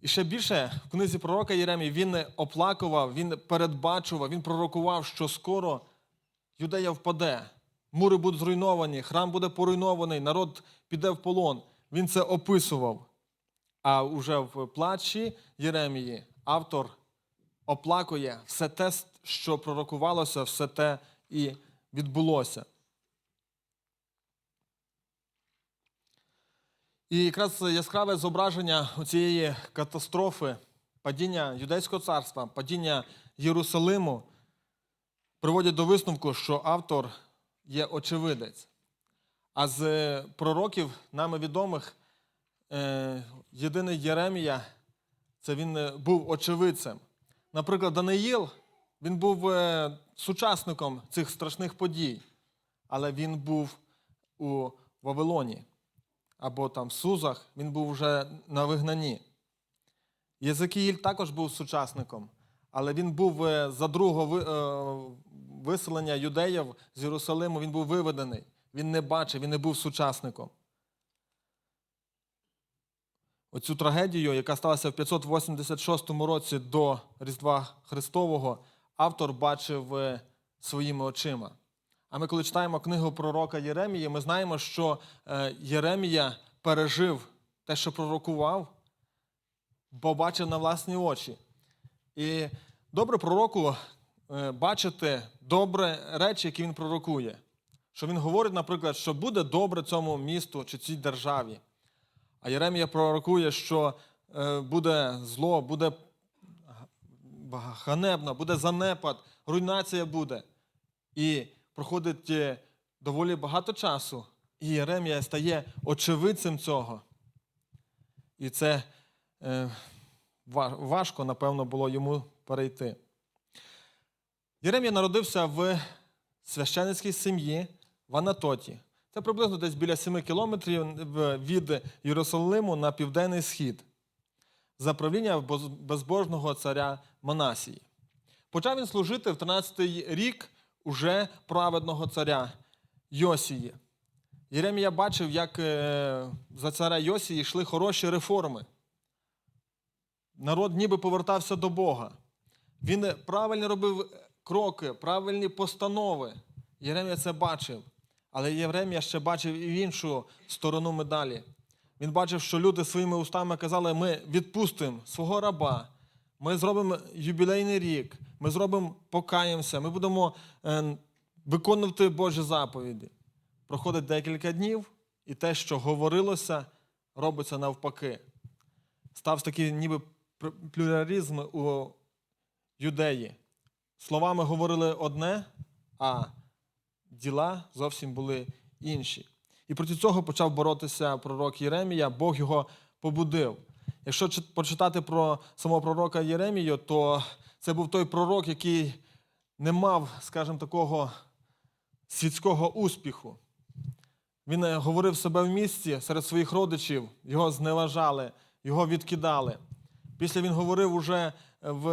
І ще більше в книзі пророка Єремії він оплакував, він передбачував, він пророкував, що скоро юдея впаде, мури будуть зруйновані, храм буде поруйнований, народ піде в полон. Він це описував. А уже в плачі Єремії автор оплакує все те, що пророкувалося, все те і відбулося. І якраз яскраве зображення цієї катастрофи, падіння Юдейського царства, падіння Єрусалиму приводять до висновку, що автор є очевидець. А з пророків, нами відомих, е, єдиний Єремія, це він е, був очевидцем. Наприклад, Даниїл, він був е, сучасником цих страшних подій, але він був у Вавилоні або там в Сузах, він був вже на вигнанні. Єзекіїль також був сучасником, але він був е, за другого е, виселення юдеїв з Єрусалиму, він був виведений. Він не бачив, він не був сучасником. Оцю трагедію, яка сталася в 586 році до Різдва Христового, автор бачив е, своїми очима. А ми, коли читаємо книгу пророка Єремії, ми знаємо, що е, Єремія пережив те, що пророкував, бо бачив на власні очі. І добре пророку е, бачити добре речі, які він пророкує. Що він говорить, наприклад, що буде добре цьому місту чи цій державі. А Єремія пророкує, що е, буде зло, буде ганебно, буде занепад, руйнація буде. І проходить е, доволі багато часу, і Єремія стає очевидцем цього. І це е, важко, напевно, було йому перейти. Єремія народився в священницькій сім'ї в Анатоті. Це приблизно десь біля 7 кілометрів від Єрусалиму на південний схід за правління безбожного царя Манасії. Почав він служити в 13-й рік уже праведного царя Йосії. Єремія бачив, як е, за царя Йосії йшли хороші реформи. Народ ніби повертався до Бога. Він правильно робив кроки, правильні постанови. Єремія це бачив. Але Єремія ще бачив і в іншу сторону медалі. Він бачив, що люди своїми устами казали: ми відпустимо свого раба, ми зробимо юбілейний рік, ми зробимо покаємося, ми будемо е, виконувати Божі заповіді. Проходить декілька днів, і те, що говорилося, робиться навпаки. Стався такий ніби плюралізм у юдеї. Словами говорили одне, а діла зовсім були інші. І проти цього почав боротися пророк Єремія, Бог його побудив. Якщо почитати про самого пророка Єремію, то це був той пророк, який не мав, скажімо, такого світського успіху. Він е, говорив себе в місті серед своїх родичів, його зневажали, його відкидали. Після він говорив уже в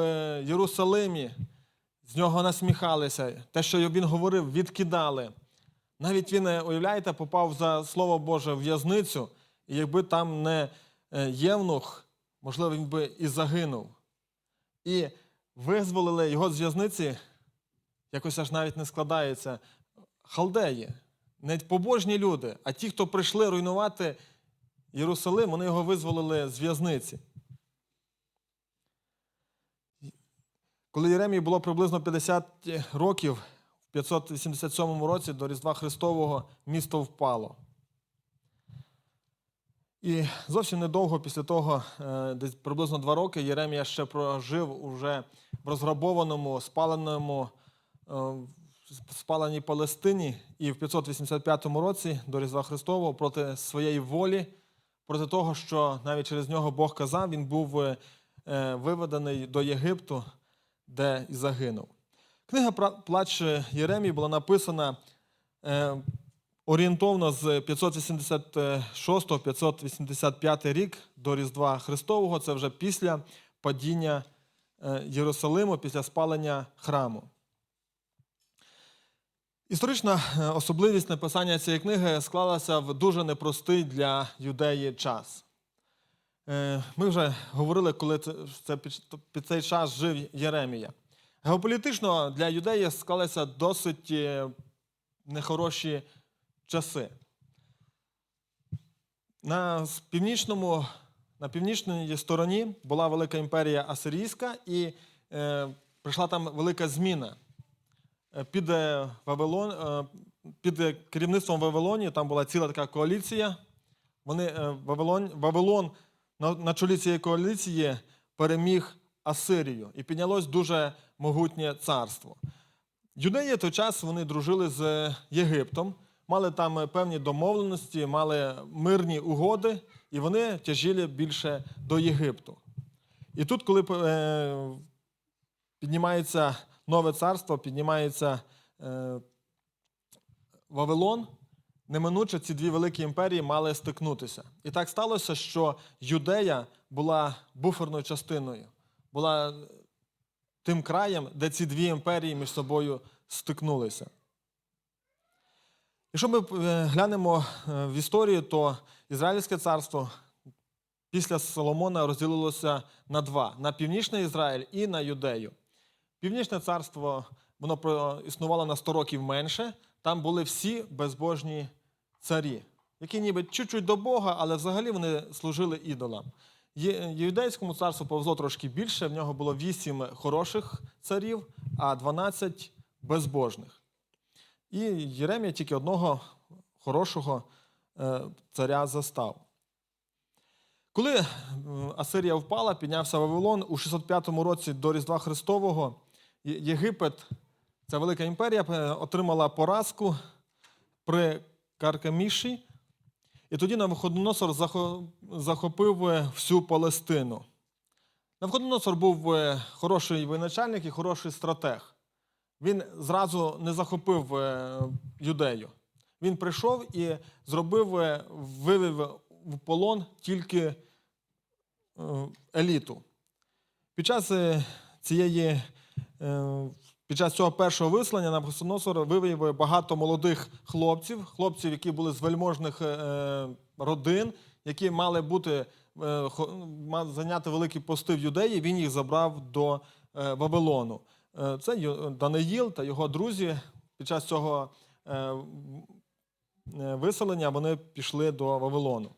Єрусалимі, з нього насміхалися. Те, що він говорив, відкидали. Навіть він, е, уявляєте, попав за Слово Боже в в'язницю, і якби там не євнух, можливо, він би і загинув. І визволили його з в'язниці, якось аж навіть не складається, халдеї, не побожні люди, а ті, хто прийшли руйнувати Єрусалим, вони його визволили з в'язниці. Коли Єремії було приблизно 50 років, в 587 році до Різдва Христового місто впало. І зовсім недовго після того, е, десь приблизно два роки, Єремія ще прожив уже в розграбованому, спаленому, е, спаленій Палестині. І в 585 році до Різдва Христового проти своєї волі, проти того, що навіть через нього Бог казав, він був е, виведений до Єгипту, де і загинув. Книга Плач Єремії була написана орієнтовно з 586-585 рік до Різдва Христового. Це вже після падіння е, Єрусалиму, після спалення храму. Історична е, особливість написання цієї книги склалася в дуже непростий для юдеї час. Е, Ми вже говорили, коли це, під, цей час жив Єремія. Геополітично для юдеї склалися досить нехороші часи. На північному, на північній стороні була велика імперія Асирійська, і е, прийшла там велика зміна. Е, Під, е, Вавилон, е, під керівництвом Вавилонії там була ціла така коаліція. Вони, е, Вавилон, Вавилон на, на чолі цієї коаліції переміг Асирію і піднялось дуже могутнє царство. Юдеї той час вони дружили з Єгиптом, мали там е, певні домовленості, мали мирні угоди, і вони тяжіли більше до Єгипту. І тут, коли е, піднімається нове царство, піднімається е, Вавилон, неминуче ці дві великі імперії мали стикнутися. І так сталося, що Юдея була буферною частиною, була тим краєм, де ці дві імперії між собою стикнулися. Якщо ми е, глянемо е, в історію, то Ізраїльське царство після Соломона розділилося на два: на північний Ізраїль і на Юдею. Північне царство воно існувало на 100 років менше. Там були всі безбожні царі, які ніби чуть-чуть до Бога, але взагалі вони служили ідолам. Юдейському царству повезло трошки більше. В нього було 8 хороших царів, а 12 безбожних. І Єремія тільки одного хорошого е, царя застав. Коли Асирія впала, піднявся Вавилон у 605 році до Різдва Христового, Єгипет, ця велика імперія, е, отримала поразку при Каркаміші, і тоді Навуходоносор захо- захопив е, всю Палестину. Навуходоносор був е, хороший воєначальник і хороший стратег. Він зразу не захопив е, юдею. Він прийшов і зробив, е, вивів в полон тільки е, еліту. Під час цієї, під час цього першого вислання Навуходоносор вивів багато молодих хлопців, хлопців, які були з вельможних родин, які мали бути зайняти великі пости в юдеї. Він їх забрав до Вавилону. Е, Це Даниїл та його друзі під час цього е, е, виселення вони пішли до Вавилону.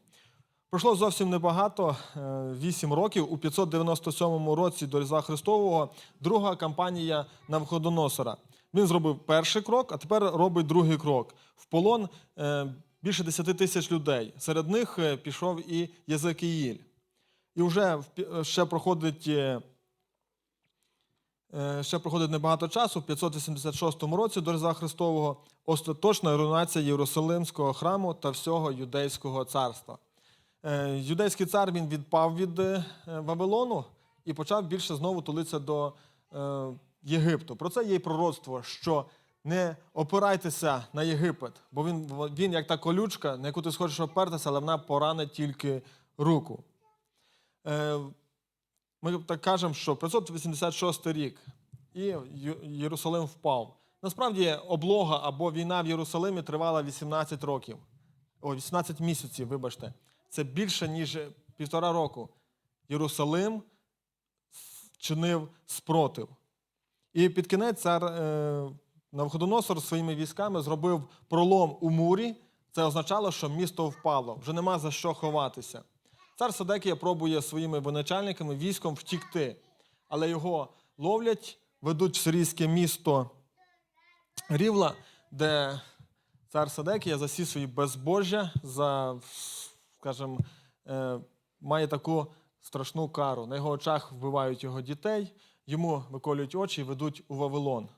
Пройшло зовсім небагато, е, 8 років. У 597 році до Різдва Христового друга кампанія Навходоносора. Він зробив перший крок, а тепер робить другий крок. В полон е, більше 10 тисяч людей. Серед них е, пішов і Єзекіїль. І вже ще проходить. Е, Ще проходить небагато часу, в 586 році до Різдва Христового остаточна руйнація Єрусалимського храму та всього юдейського царства. Е, Юдейський цар він відпав від е, Вавилону і почав більше знову тулитися до Єгипту. Про це є й пророцтво, що не опирайтеся на Єгипет, бо він, він як та колючка, на яку ти схочеш опертися, але вона поранить тільки руку. Ми так кажемо, що 586 рік і Єрусалим впав. Насправді облога або війна в Єрусалимі тривала 18 років. О, 18 місяців, вибачте. Це більше, ніж півтора року. Єрусалим чинив спротив. І під кінець цар е, Навходоносор своїми військами зробив пролом у мурі. Це означало, що місто впало, вже нема за що ховатися. Цар Садекія пробує своїми воєначальниками військом втікти, але його ловлять, ведуть в сирійське місто Рівла, де цар Садекія за всі свої безбожжя, за, скажімо, е, має таку страшну кару. На його очах вбивають його дітей, йому виколюють очі і ведуть у Вавилон.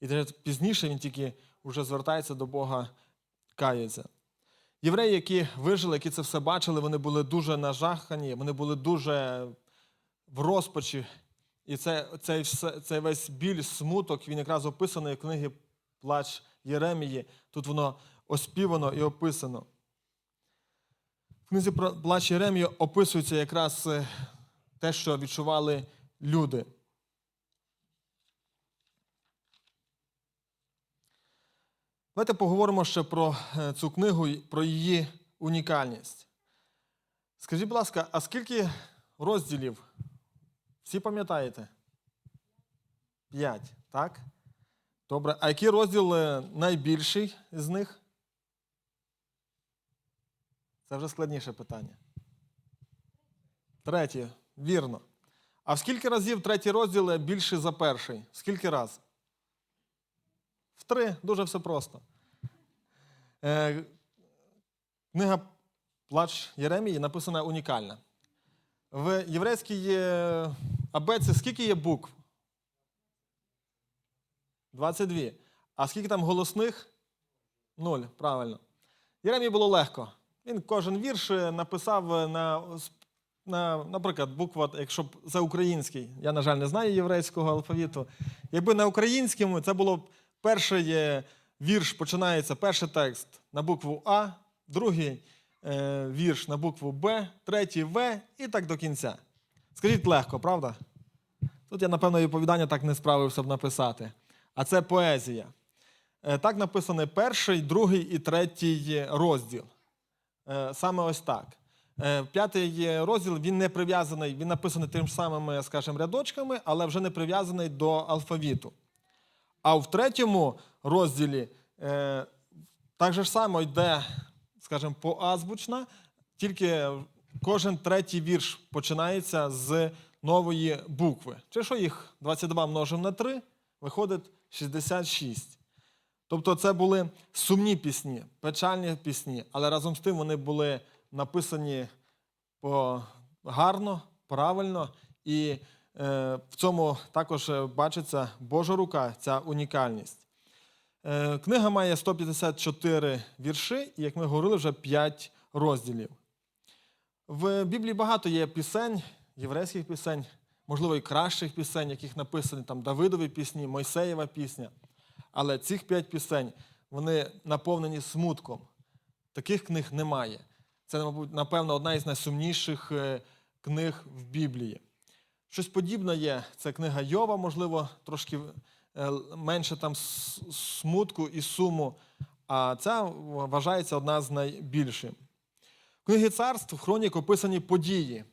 І пізніше він тільки вже звертається до Бога, кається. Євреї, які вижили, які це все бачили, вони були дуже нажахані, вони були дуже в розпачі. І це, цей, цей весь біль, смуток, він якраз описаний в книгі Плач Єремії. Тут воно оспівано і описано. В книзі Плач Єремії описується якраз е, те, що відчували люди. Давайте поговоримо ще про е, цю книгу, про її унікальність. Скажіть, будь ласка, а скільки розділів? Всі пам'ятаєте? П'ять, так? Добре. А який розділ е, найбільший з них? Це вже складніше питання. Третє, вірно. А в скільки разів третій розділ е, більший за перший? Скільки раз? В три. Дуже все просто. Е, книга Плач Єремії написана унікальна. В єврейській абеці скільки є букв? 22. А скільки там голосних? Нуль, правильно. Єремії було легко. Він кожен вірш написав на, на наприклад, буква, якщо б це український, я, на жаль, не знаю єврейського алфавіту. Якби на українському це було б перший е, вірш, починається перший текст на букву А, другий е, вірш на букву Б, третій В і так до кінця. Скажіть легко, правда? Тут я, напевно, і оповідання так не справився б написати. А це поезія. Е, Так написаний перший, другий і третій розділ. Е, Саме ось так. Е, П'ятий розділ він не прив'язаний, він написаний тим самими, скажімо, рядочками, але вже не прив'язаний до алфавіту. А в третьому розділі е, так же ж само йде, скажімо, поазбучна, тільки кожен третій вірш починається з нової букви. Чи що їх 22 множимо на 3, виходить 66. Тобто це були сумні пісні, печальні пісні, але разом з тим вони були написані по гарно, правильно, і в цьому також е, бачиться Божа рука, ця унікальність. Е, книга має 154 вірші, і, як ми говорили, вже 5 розділів. В Біблії багато є пісень, єврейських пісень, можливо, і кращих пісень, яких написані там Давидові пісні, Мойсеєва пісня. Але цих п'ять пісень вони наповнені смутком. Таких книг немає. Це, мабуть, напевно, одна із найсумніших е, книг в Біблії. Щось подібне є. Це книга Йова, можливо, трошки е, менше там смутку і суму. А ця вважається одна з найбільших. В книгі царств, в хронік описані події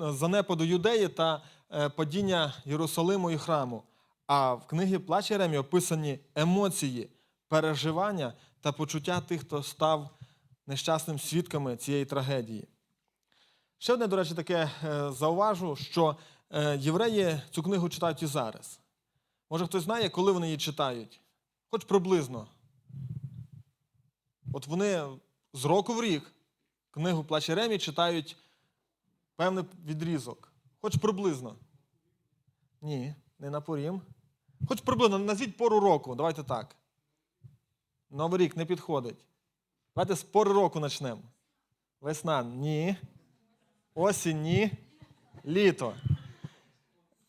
занепаду юдеї та е, падіння Єрусалиму і храму. А в книгі Плач Єремії описані емоції, переживання та почуття тих, хто став нещасним свідками цієї трагедії. Ще одне, до речі, таке е, зауважу, що е, євреї цю книгу читають і зараз. Може, хтось знає, коли вони її читають? Хоч приблизно. От вони з року в рік книгу Плач Єремії читають певний відрізок. Хоч приблизно. Ні, не на порім. Хоч приблизно, назвіть пору року. Давайте так. Новий рік не підходить. Давайте з пори року почнемо. Весна ні. Осінь ні. Літо.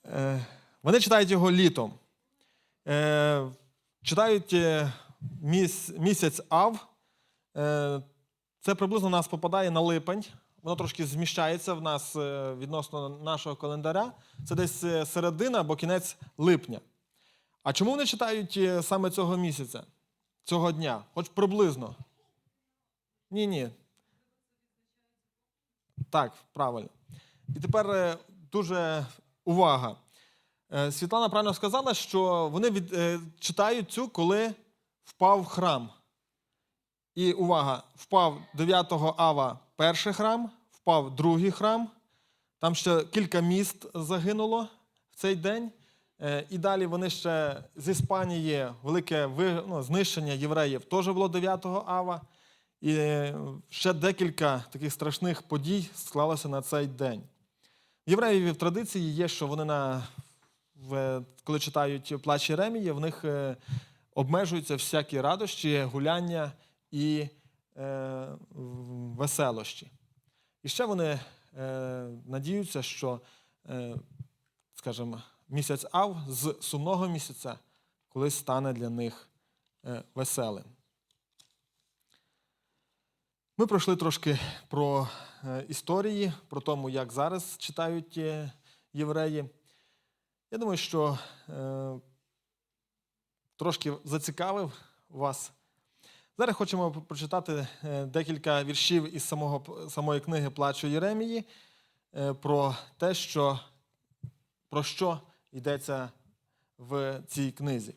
Е, вони читають його літом. Е, читають е, місяць Ав. Це приблизно у нас попадає на липень. Воно трошки зміщається в нас відносно нашого календаря. Це десь середина або кінець липня. А чому вони читають саме цього місяця, цього дня? Хоч приблизно. Ні, ні. Так, правильно. І тепер е, дуже увага. Е, Світлана правильно сказала, що вони від, е, читають цю, коли впав храм. І увага, впав 9 ава перший храм, впав другий храм. Там ще кілька міст загинуло в цей день. І далі вони ще з Іспанії велике ну, знищення євреїв теж було 9 ава. І ще декілька таких страшних подій склалося на цей день. В євреїв в традиції є, що вони на, коли читають плач Єремії, в них е, обмежуються всякі радощі, гуляння і е, веселощі. І ще вони е, надіються, що, е, скажімо, місяць Ав з сумного місяця колись стане для них е, веселим. Ми пройшли трошки про е, історії, про тому, як зараз читають е, євреї. Я думаю, що е, трошки зацікавив вас. Зараз хочемо прочитати декілька віршів із самого, самої книги Плачу Єремії про те, що, про що йдеться в цій книзі.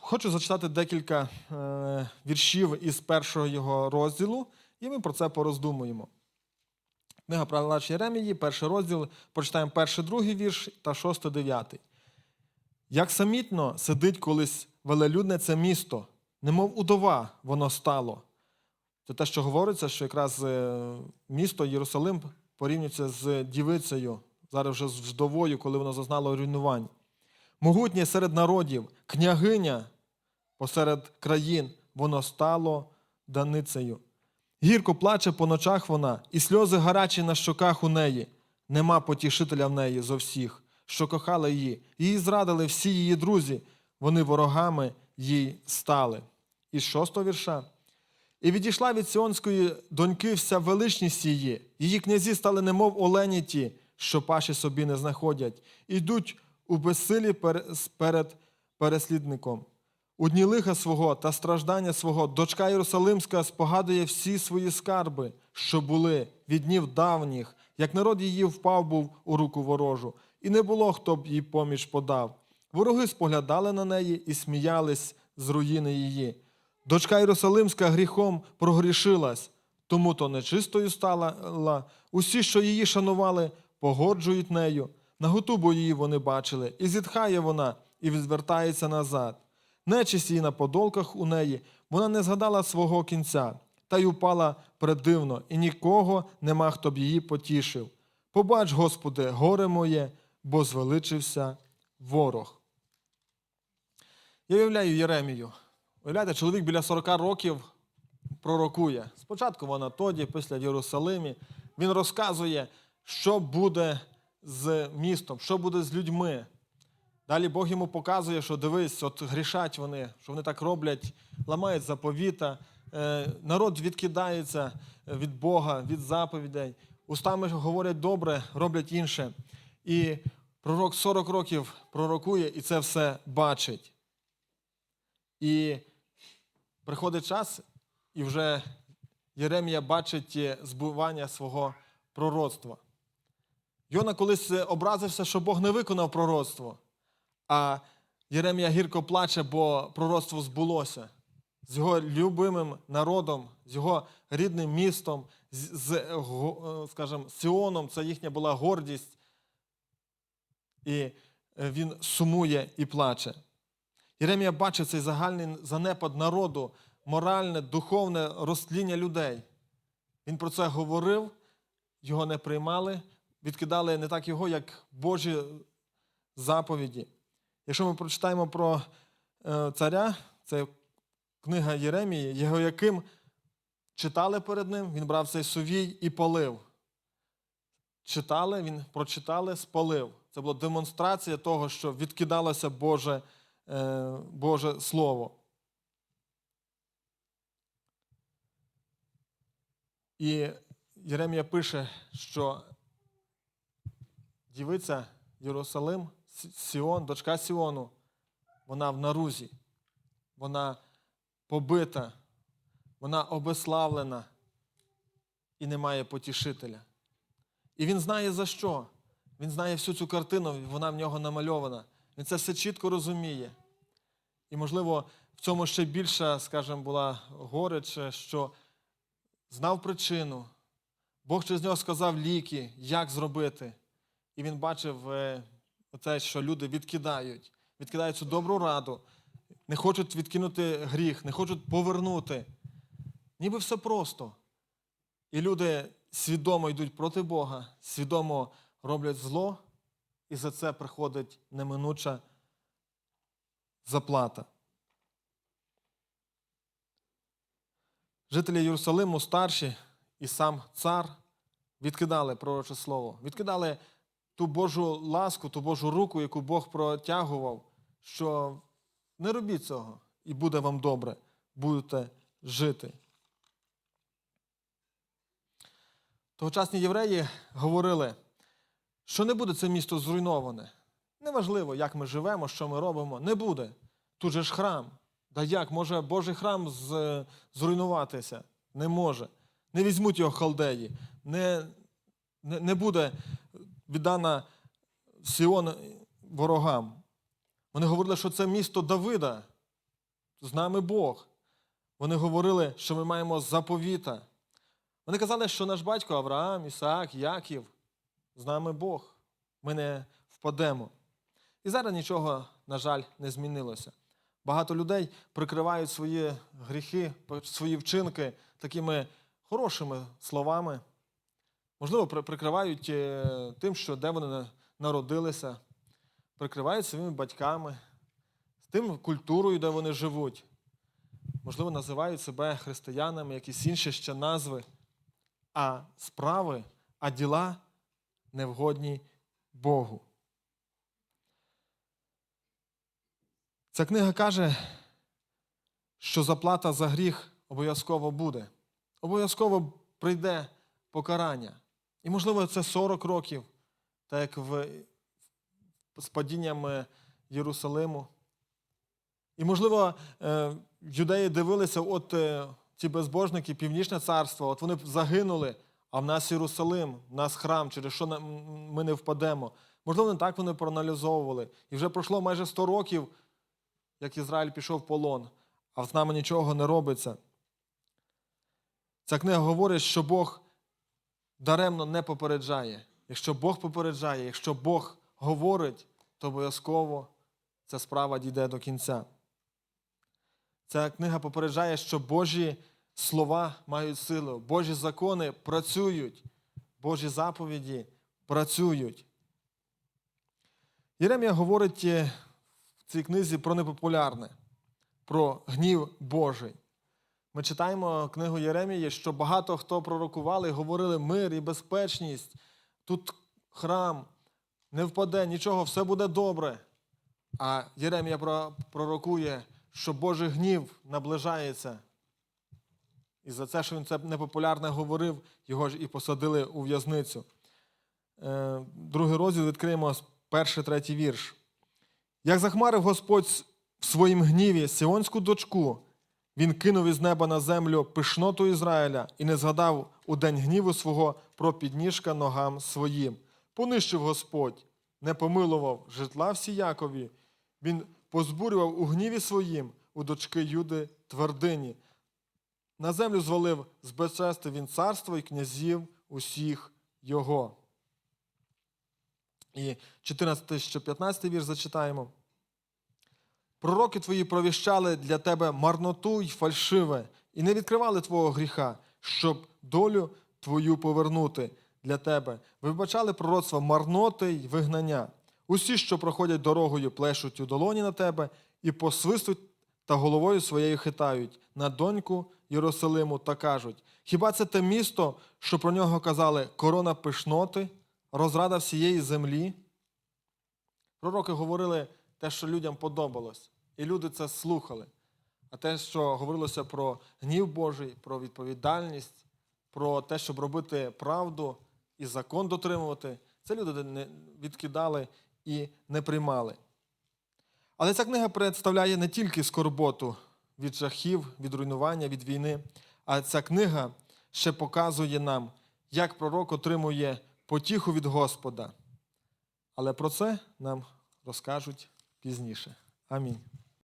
Хочу зачитати декілька е, віршів із першого його розділу, і ми про це пороздумуємо. Книга Плач Єремії, перший розділ, прочитаємо перший, другий вірш та шостий, дев'ятий. Як самітно сидить колись велелюдне це місто, немов удова воно стало. Це те, що говориться, що якраз е, місто Єрусалим порівнюється з дівицею, зараз вже з вдовою, коли воно зазнало руйнувань. Могутнє серед народів, княгиня посеред країн, воно стало даницею. Гірко плаче по ночах вона, і сльози гарячі на щоках у неї. Нема потішителя в неї зо всіх, що кохали її. Її зрадили всі її друзі, вони ворогами їй стали. Із шостого вірша. І відійшла від Сіонської доньки вся величність її. Її князі стали немов олені ті, що паші собі не знаходять, ідуть у безсилі перед переслідником. У дні лиха свого та страждання свого дочка Єрусалимська спогадує всі свої скарби, що були від днів давніх, як народ її впав був у руку ворожу, і не було, хто б їй поміч подав. Вороги споглядали на неї і сміялись з руїни її. Дочка Єрусалимська гріхом прогрішилась, тому то нечистою стала. Усі, що її шанували, погоджують нею. Наготу бо її вони бачили, і зітхає вона, і відвертається назад. Нечисть її на подолках у неї, вона не згадала свого кінця, та й упала предивно, і нікого нема, хто б її потішив. Побач, Господи, горе моє, бо звеличився ворог. Я уявляю Єремію. Уявляєте, чоловік біля 40 років пророкує. Спочатку в Анатоді, після Єрусалимі. Він розказує, що буде з містом, що буде з людьми. Далі Бог йому показує, що дивись, от грішать вони, що вони так роблять, ламають заповіта, е, народ відкидається від Бога, від заповідей, устами говорять добре, роблять інше. І пророк 40 років пророкує і це все бачить. І приходить час, і вже Єремія бачить збування свого пророцтва. Йона колись е, образився, що Бог не виконав пророцтво. А Єремія гірко плаче, бо пророцтво збулося з його любимим народом, з його рідним містом, з, з е, скажімо, Сіоном, це їхня була гордість. І е, він сумує і плаче. Єремія бачить цей загальний занепад народу, моральне, духовне розтління людей. Він про це говорив, його не приймали, відкидали не так його, як Божі заповіді. Якщо ми прочитаємо про е, царя, це книга Єремії, його яким читали перед ним, він брав цей сувій і полив. Читали, він прочитали, спалив. Це була демонстрація того, що відкидалося Боже, е, Боже Слово. І Єремія пише, що дівиця Єрусалим, Сіон, дочка Сіону, вона в нарузі, вона побита, вона обеславлена і немає потішителя. І він знає за що. Він знає всю цю картину, вона в нього намальована. Він це все чітко розуміє. І, можливо, в цьому ще більша, скажімо, була горечь, що знав причину. Бог через нього сказав ліки, як зробити. І він бачив е, оце, що люди відкидають, відкидають цю добру раду, не хочуть відкинути гріх, не хочуть повернути. Ніби все просто. І люди свідомо йдуть проти Бога, свідомо роблять зло, і за це приходить неминуча заплата. Жителі Єрусалиму старші і сам цар відкидали пророче слово, відкидали ту Божу ласку, ту Божу руку, яку Бог протягував, що не робіть цього, і буде вам добре, будете жити. Тогочасні євреї говорили, що не буде це місто зруйноване. Неважливо, як ми живемо, що ми робимо, не буде. Тут же ж храм. Да як може Божий храм з- зруйнуватися? Не може. Не візьмуть його халдеї, не, не, не буде віддана Сіон ворогам. Вони говорили, що це місто Давида, з нами Бог. Вони говорили, що ми маємо заповіта. Вони казали, що наш батько Авраам, Ісаак, Яків, з нами Бог. Ми не впадемо. І зараз нічого, на жаль, не змінилося. Багато людей прикривають свої гріхи, свої вчинки такими хорошими словами. Можливо, прикривають е, тим, що де вони народилися, прикривають своїми батьками, тим культурою, де вони живуть. Можливо, називають себе християнами, якісь інші ще назви, а справи, а діла невгодні Богу. Ця книга каже, що заплата за гріх обов'язково буде. Обов'язково прийде покарання. І, можливо, це 40 років, так як в, з падінням е, Єрусалиму. І, можливо, е, юдеї дивилися, от е, ті безбожники, Північне царство, от вони загинули, а в нас Єрусалим, в нас храм, через що ми не впадемо. Можливо, не так вони проаналізовували. І вже пройшло майже 100 років, як Ізраїль пішов в полон, а з нами нічого не робиться. Ця книга говорить, що Бог даремно не попереджає. Якщо Бог попереджає, якщо Бог говорить, то обов'язково ця справа дійде до кінця. Ця книга попереджає, що Божі слова мають силу, Божі закони працюють, Божі заповіді працюють. Єремія говорить е, в цій книзі про непопулярне, про гнів Божий. Ми читаємо книгу Єремії, що багато хто пророкували говорили мир і безпечність, тут храм не впаде, нічого, все буде добре. А Єремія пророкує, що Божий гнів наближається. І за це, що він це непопулярне говорив, його ж і посадили у в'язницю. Е, Другий розділ відкриємо перший третій вірш. Як захмарив Господь в своїм гніві Сіонську дочку, він кинув із неба на землю пишноту Ізраїля і не згадав у день гніву свого про підніжка ногам своїм. Понищив Господь, не помилував житла всі Якові. Він позбурював у гніві своїм у дочки Юди твердині. На землю звалив збезчестив він царство і князів усіх його. І 14 15 вірш зачитаємо. Пророки твої провіщали для тебе марноту й фальшиве, і не відкривали твого гріха, щоб долю твою повернути для тебе. Вибачали пророцтва марноти й вигнання. Усі, що проходять дорогою, плешуть у долоні на тебе і посвистують та головою своєю хитають на доньку Єрусалиму та кажуть: Хіба це те місто, що про нього казали корона пишноти, розрада всієї землі? Пророки говорили те, що людям подобалось, і люди це слухали. А те, що говорилося про гнів Божий, про відповідальність, про те, щоб робити правду і закон дотримувати, це люди відкидали і не приймали. Але ця книга представляє не тільки скорботу від жахів, від руйнування, від війни, а ця книга ще показує нам, як пророк отримує потіху від Господа. Але про це нам розкажуть пізніше. Амінь.